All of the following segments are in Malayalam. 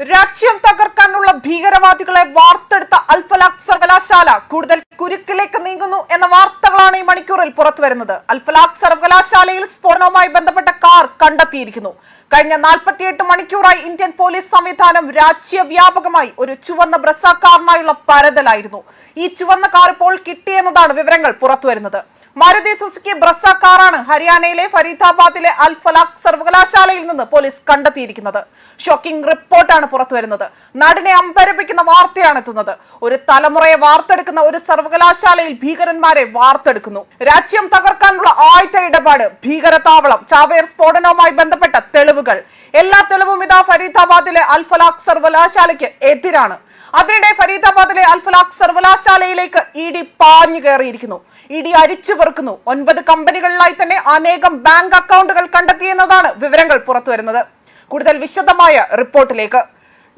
രാജ്യം തകർക്കാനുള്ള ഭീകരവാദികളെ വാർത്തെടുത്ത അൽഫലാഖ് സർവകലാശാല കൂടുതൽ കുരുക്കിലേക്ക് നീങ്ങുന്നു എന്ന വാർത്തകളാണ് ഈ മണിക്കൂറിൽ പുറത്തു വരുന്നത് അൽഫലാഖ് സർവകലാശാലയിൽ സ്ഫോടനവുമായി ബന്ധപ്പെട്ട കാർ കണ്ടെത്തിയിരിക്കുന്നു. കഴിഞ്ഞ നാൽപ്പത്തിയെട്ട് മണിക്കൂറായി ഇന്ത്യൻ പോലീസ് സംവിധാനം രാജ്യവ്യാപകമായി ഒരു ചുവന്ന ബ്രസ കാറിനായുള്ള പരതലായിരുന്നു. ഈ ചുവന്ന കാർ ഇപ്പോൾ കിട്ടിയെന്നതാണ് വിവരങ്ങൾ പുറത്തുവരുന്നത്. മാരുതി സുസുക്കി ബ്രസ കാറാണ് ഹരിയാനയിലെ ഫരീദാബാദിലെ അൽ ഫലാഖ് സർവകലാശാലയിൽ നിന്ന് പോലീസ് കണ്ടെത്തിയിരിക്കുന്നത്. ഷോക്കിംഗ് റിപ്പോർട്ടാണ് പുറത്തുവരുന്നത്. നാടിനെ അമ്പരപ്പിക്കുന്ന വാർത്തയാണ് എത്തുന്നത്. ഒരു തലമുറയെ വാർത്തെടുക്കുന്ന ഒരു സർവകലാശാലയിൽ ഭീകരന്മാരെ വാർത്തെടുക്കുന്നു. രാജ്യം തകർക്കാനുള്ള ആയുധ ഇടപാട് ഭീകരതാവളം ചാവേർ സ്ഫോടനവുമായി ബന്ധപ്പെട്ട തെളിവുകൾ. എല്ലാ തെളിവും ഇതാ ഫരീദാബാദിലെ അൽ ഫലാഖ് സർവകലാശാലയ്ക്ക് എതിരാണ്. അതിനിടെ ഫരീദാബാദിലെ അൽഫലാഖ് സർവകലാശാലയിലേക്ക് ഇ ഡി പാഞ്ഞു കയറിയിരിക്കുന്നു. ഇ ഡി അരിച്ചു പെറുക്കുന്നു. ഒൻപത് കമ്പനികളിലായി തന്നെ അനേകം ബാങ്ക് അക്കൗണ്ടുകൾ കണ്ടെത്തിയെന്നതാണ് വിവരങ്ങൾ പുറത്തുവരുന്നത് കൂടുതൽ വിശദമായ റിപ്പോർട്ടിലേക്ക്.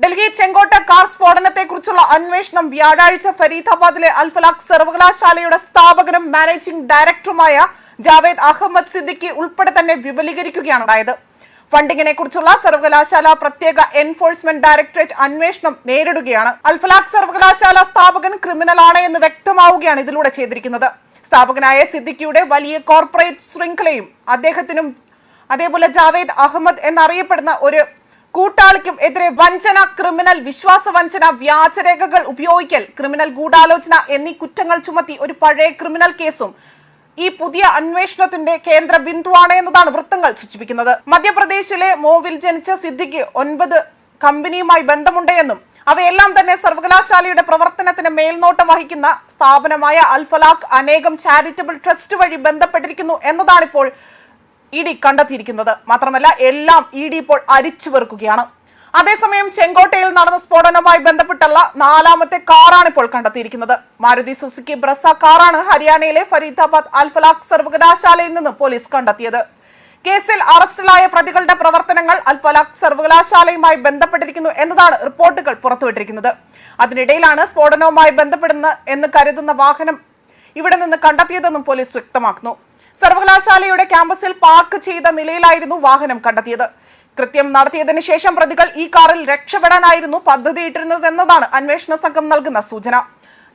ഡൽഹി ചെങ്കോട്ട കാർ സ്ഫോടനത്തെക്കുറിച്ചുള്ള അന്വേഷണം വ്യാഴാഴ്ച ഫരീദാബാദിലെ അൽഫലാഖ് സർവകലാശാലയുടെ സ്ഥാപകനും മാനേജിംഗ് ഡയറക്ടറുമായ ജാവേദ് അഹമ്മദ് സിദ്ദിഖി ഉൾപ്പെടെ തന്നെ വിപുലീകരിക്കുകയാണ് ഫണ്ടിങ്ങിനെ കുറിച്ചുള്ള സർവകലാശാല പ്രത്യേക എൻഫോഴ്സ്മെന്റ് ഡയറക്ടറേറ്റ് അന്വേഷണം നേരിടുകയാണ്. അൽഫലാഖ് സർവകലാശാല സ്ഥാപകൻ ക്രിമിനൽ ആണ് എന്ന് വ്യക്തമാവുകയാണ് ഇതിലൂടെ ചെയ്തിരിക്കുന്നത്. സ്ഥാപകനായ സിദ്ദിഖിയുടെ വലിയ കോർപ്പറേറ്റ് ശൃംഖലയും അദ്ദേഹത്തിനും അതേപോലെ ജാവേദ് അഹമ്മദ് എന്നറിയപ്പെടുന്ന ഒരു കൂട്ടാളിക്കും എതിരെ വഞ്ചന ക്രിമിനൽ വിശ്വാസ വഞ്ചന വ്യാജരേഖകൾ ഉപയോഗിക്കൽ ക്രിമിനൽ ഗൂഢാലോചന എന്നീ കുറ്റങ്ങൾ ചുമത്തി ഒരു പഴയ ക്രിമിനൽ കേസും ഈ പുതിയ അന്വേഷണത്തിന്റെ കേന്ദ്ര ബിന്ദുവാണ് എന്നതാണ് വൃത്തങ്ങൾ സൂചിപ്പിക്കുന്നത്. മധ്യപ്രദേശിലെ മോവിൽ ജനിച്ച സിദ്ദിഖ് ഒൻപത് കമ്പനിയുമായി ബന്ധമുണ്ട് എന്നും അവയെല്ലാം തന്നെ സർവകലാശാലയുടെ പ്രവർത്തനത്തിന് മേൽനോട്ടം വഹിക്കുന്ന സ്ഥാപനമായ അൽഫലാഖ് അനേകം ചാരിറ്റബിൾ ട്രസ്റ്റ് വഴി ബന്ധപ്പെട്ടിരിക്കുന്നു എന്നതാണിപ്പോൾ ഇ ഡി കണ്ടെത്തിയിരിക്കുന്നത്. മാത്രമല്ല എല്ലാം ഇ ഡി ഇപ്പോൾ അരിച്ചു വെറുക്കുകയാണ്. അതേസമയം ചെങ്കോട്ടയിൽ നടന്ന സ്ഫോടനവുമായി ബന്ധപ്പെട്ടുള്ള നാലാമത്തെ കാറാണ് ഇപ്പോൾ കണ്ടെത്തിയിരിക്കുന്നത്. മാരുതി സുസുക്കി ബ്രസ കാറാണ് ഹരിയാനയിലെ ഫരീദാബാദ് അൽഫലാഖ് സർവകലാശാലയിൽ നിന്ന് പോലീസ് കണ്ടെത്തിയത്. കേസിൽ അറസ്റ്റിലായ പ്രതികളുടെ പ്രവർത്തനങ്ങൾ അൽഫലാഖ് സർവകലാശാലയുമായി ബന്ധപ്പെട്ടിരിക്കുന്നു എന്നതാണ് റിപ്പോർട്ടുകൾ പുറത്തുവിട്ടിരിക്കുന്നത്. അതിനിടയിലാണ് സ്ഫോടനവുമായി ബന്ധപ്പെടുന്ന എന്ന് കരുതുന്ന വാഹനം ഇവിടെ നിന്ന് കണ്ടെത്തിയതെന്നും പോലീസ് വ്യക്തമാക്കുന്നു. സർവകലാശാലയുടെ ക്യാമ്പസിൽ പാർക്ക് ചെയ്ത നിലയിലായിരുന്നു വാഹനം കണ്ടെത്തിയത്. കൃത്യം നടത്തിയതിന് ശേഷം പ്രതികൾ ഈ കാറിൽ രക്ഷപ്പെടാനായിരുന്നു പദ്ധതിയിട്ടിരുന്നതെന്നതാണ് അന്വേഷണ സംഘം നൽകുന്ന സൂചന.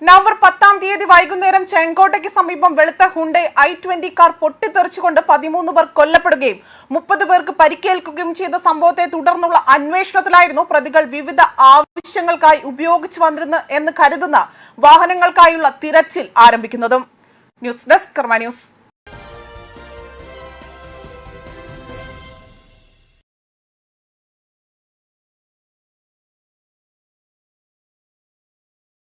നവംബർ പത്താം തീയതി വൈകുന്നേരം ചെങ്കോട്ടയ്ക്ക് സമീപം വെളുത്ത ഹുണ്ടെ ഐ ട്വന്റി കാർ പൊട്ടിത്തെറിച്ചുകൊണ്ട് പതിമൂന്ന് പേർ കൊല്ലപ്പെടുകയും മുപ്പത് പേർക്ക് പരിക്കേൽക്കുകയും ചെയ്ത സംഭവത്തെ തുടർന്നുള്ള അന്വേഷണത്തിലായിരുന്നു പ്രതികൾ വിവിധ ആവശ്യങ്ങൾക്കായി ഉപയോഗിച്ചു വന്നിരുന്നു എന്ന് കരുതുന്ന വാഹനങ്ങൾക്കായുള്ള തിരച്ചിൽ ആരംഭിക്കുന്നതും. News desk Karma news.